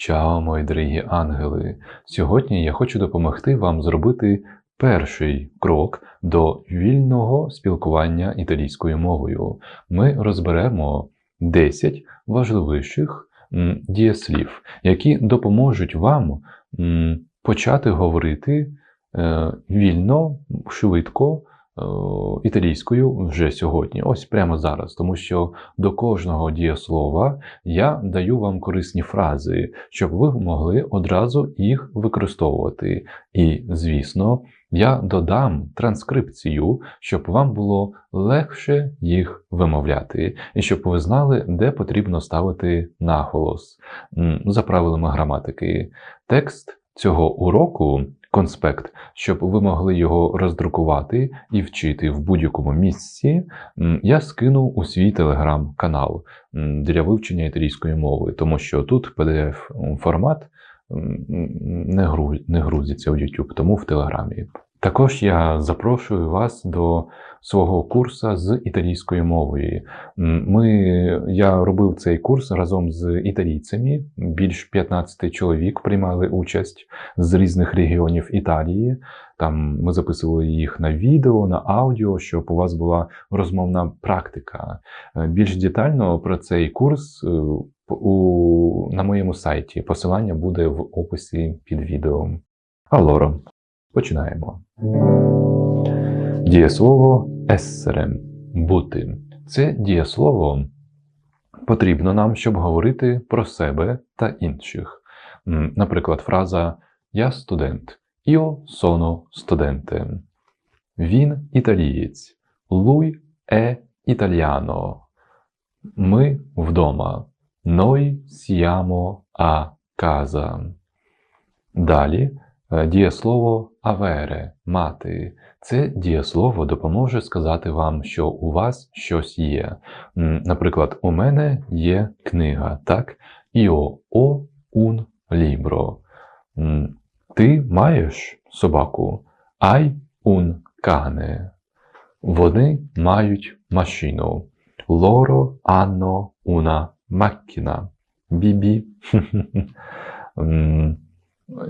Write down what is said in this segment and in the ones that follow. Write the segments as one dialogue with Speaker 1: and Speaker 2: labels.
Speaker 1: Чао, мої дорогі ангели! Сьогодні я хочу допомогти вам зробити перший крок до вільного спілкування італійською мовою. Ми розберемо 10 важливіших дієслів, які допоможуть вам почати говорити е, вільно, швидко. Е, Італійською вже сьогодні, ось прямо зараз, тому що до кожного дієслова я даю вам корисні фрази, щоб ви могли одразу їх використовувати. І, звісно, я додам транскрипцію, щоб вам було легше їх вимовляти, і щоб ви знали, де потрібно ставити наголос за правилами граматики. Текст цього уроку. Конспект, щоб ви могли його роздрукувати і вчити в будь-якому місці, я скину у свій телеграм-канал для вивчення італійської мови, тому що тут PDF-формат не, не грузиться в YouTube, тому в Телеграмі. Також я запрошую вас до свого курсу з італійської мови. М, Ми, я робив цей курс разом з італійцями. Більш 15 чоловік приймали участь з різних регіонів Італії. Там ми записували їх на відео, на аудіо, щоб у вас була розмовна практика. Е, Більш детально про цей курс е, у, на моєму сайті. Посилання буде в описі під відео. Allora, починаємо. Дієслово essere – бути. Це дієслово потрібно нам, щоб говорити про себе та інших. Наприклад, фраза Я студент. Io sono studente. Він італієць. Lui è italiano. Ми вдома. Noi siamo a casa. Далі е, дієслово avere – мати. Це дієслово допоможе сказати вам, що у вас щось є. Наприклад, у мене є книга, так? Io ho un libro. Ти маєш собаку? Hai un cane. Вони мають машину. Loro hanno una macchina. Бібі.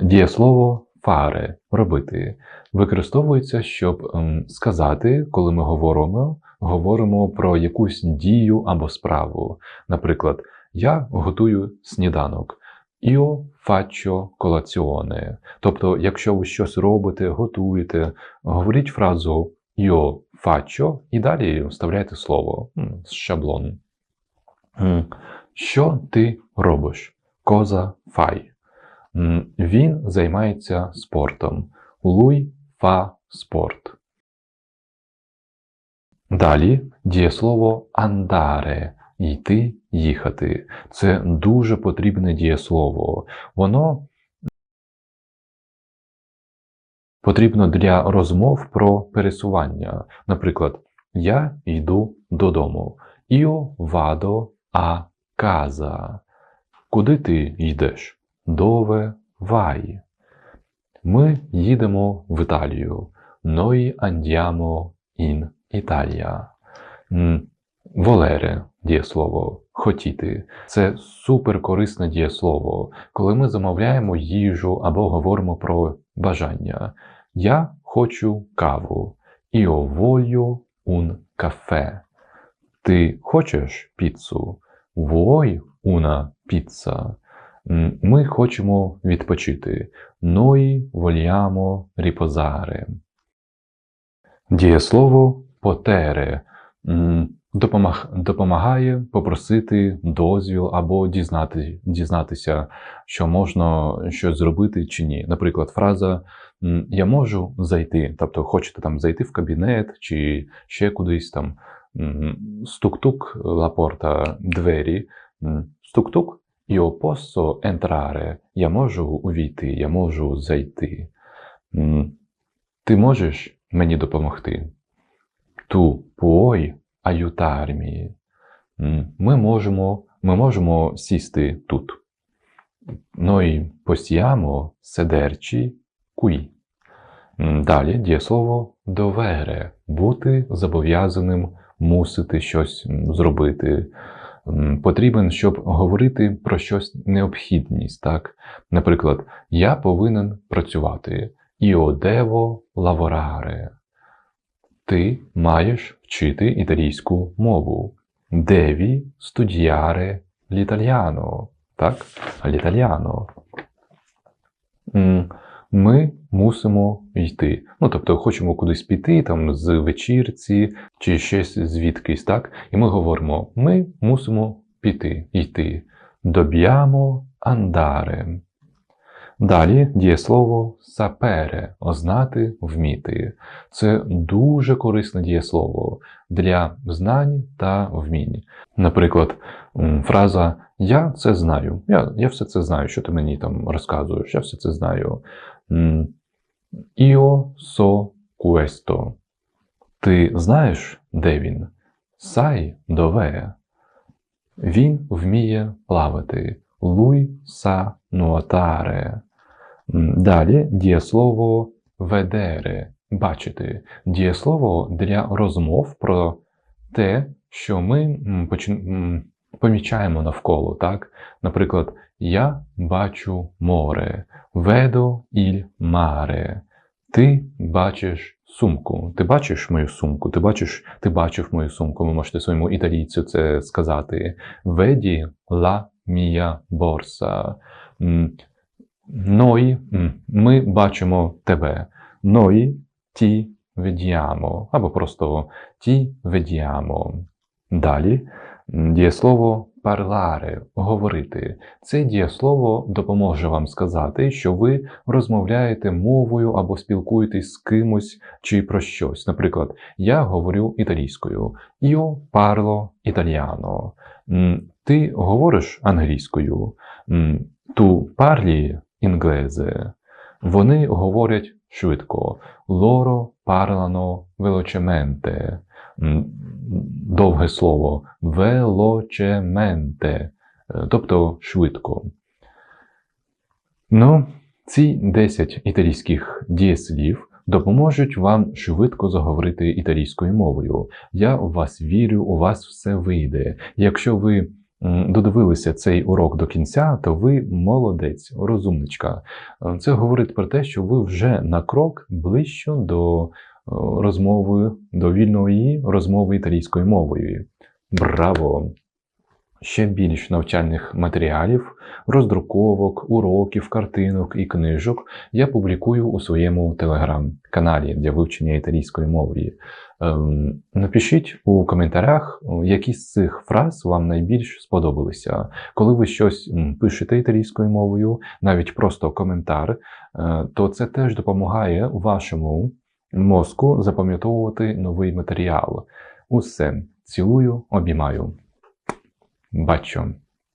Speaker 1: Дієслово фаре робити використовується, щоб ем, сказати, коли ми говоримо, говоримо про якусь дію або справу. Наприклад, я готую сніданок. Io faccio colazione. Тобто, якщо ви щось робите, готуєте, говоріть фразу io faccio і далі вставляйте слово з шаблон. Що ти робиш? Cosa fai? Він займається спортом. Lui fa sport. Далі дієслово andare – йти, їхати. Це дуже потрібне дієслово. Воно потрібно для розмов про пересування. Наприклад, я йду додому. Io vado a casa. Куди ти йдеш? Vai? Ми їдемо в Італію. Noi andiamo in Italia. Волере дієслово хотіти. Це суперкорисне дієслово, коли ми замовляємо їжу або говоримо про бажання. Я хочу каву. Io voglio un caffè. Ти хочеш піцу? Vuoi una pizza? Ми хочемо відпочити. Noi vogliamo riposare. Дієслово потере допомаг, допомагає попросити дозвіл або дізнати, дізнатися, що можна щось зробити чи ні. Наприклад, фраза Я можу зайти, тобто хочете там зайти в кабінет чи ще кудись там. Стук-тук porta двері. Стук-тук Io posso entrare. Я можу увійти, я можу зайти. Ти можеш мені допомогти? Tu puoi aiutarmi. Ми можемо, ми можемо сісти тут. Noi possiamo sederci qui. Далі дієслово довере бути зобов'язаним мусити щось зробити. Потрібен, щоб говорити про щось необхідність. Так? Наприклад, я повинен працювати. Devo lavorare. Ти маєш вчити італійську мову. Devi studiare l'italiano. Так? L'italiano. Ми мусимо йти. Ну, тобто, хочемо кудись піти, там з вечірці чи щось звідкись, так? І ми говоримо: ми мусимо піти, йти. Dobbiamo andare. Далі дієслово сапере ознати, вміти. Це дуже корисне дієслово для знань та вмінь. Наприклад, фраза Я це знаю. Я, я все це знаю, що ти мені там розказуєш, я все це знаю. Io so questo. Ти знаєш, де він? Sai dov'è? Він вміє плавати. Sa nuotare. М, Далі дієслово vedere – бачити. Дієслово для розмов про те, що ми помічаємо навколо. Так? Наприклад, я бачу море. Vedo il mare. Ти бачиш сумку. Ти бачиш мою сумку? Ти бачиш, ти бачив мою сумку. Ви можете своєму італійцю це сказати. Vedi la mia borsa. М, Noi, ми бачимо тебе. Noi ti vediamo. Або просто ti vediamo. Далі дієслово parlare – говорити. Це дієслово допоможе вам сказати, що ви розмовляєте мовою або спілкуєтесь з кимось чи про щось. Наприклад, я говорю італійською. Io parlo italiano. Ти говориш англійською. Tu parli inglese. Вони говорять швидко. Loro parlano velocemente. Довге слово velocemente, е, тобто швидко. Ну, ці 10 італійських дієслів допоможуть вам швидко заговорити італійською мовою. Я в вас вірю, у вас все вийде. Якщо ви додивилися цей урок до кінця, то ви молодець, розумничка. Е, Це говорить про те, що ви вже на крок ближче до е, розмови, до розмови італійською мовою. Браво! Ще більш навчальних матеріалів, роздруковок, уроків, картинок і книжок я публікую у своєму телеграм-каналі для вивчення італійської мови. Ем, Напишіть у коментарях, які з цих фраз вам найбільш сподобалися. Коли ви щось пишете італійською мовою, навіть просто коментар, е, то це теж допомагає вашому мозку запам'ятовувати новий матеріал. Усе, цілую, обіймаю. Бачу.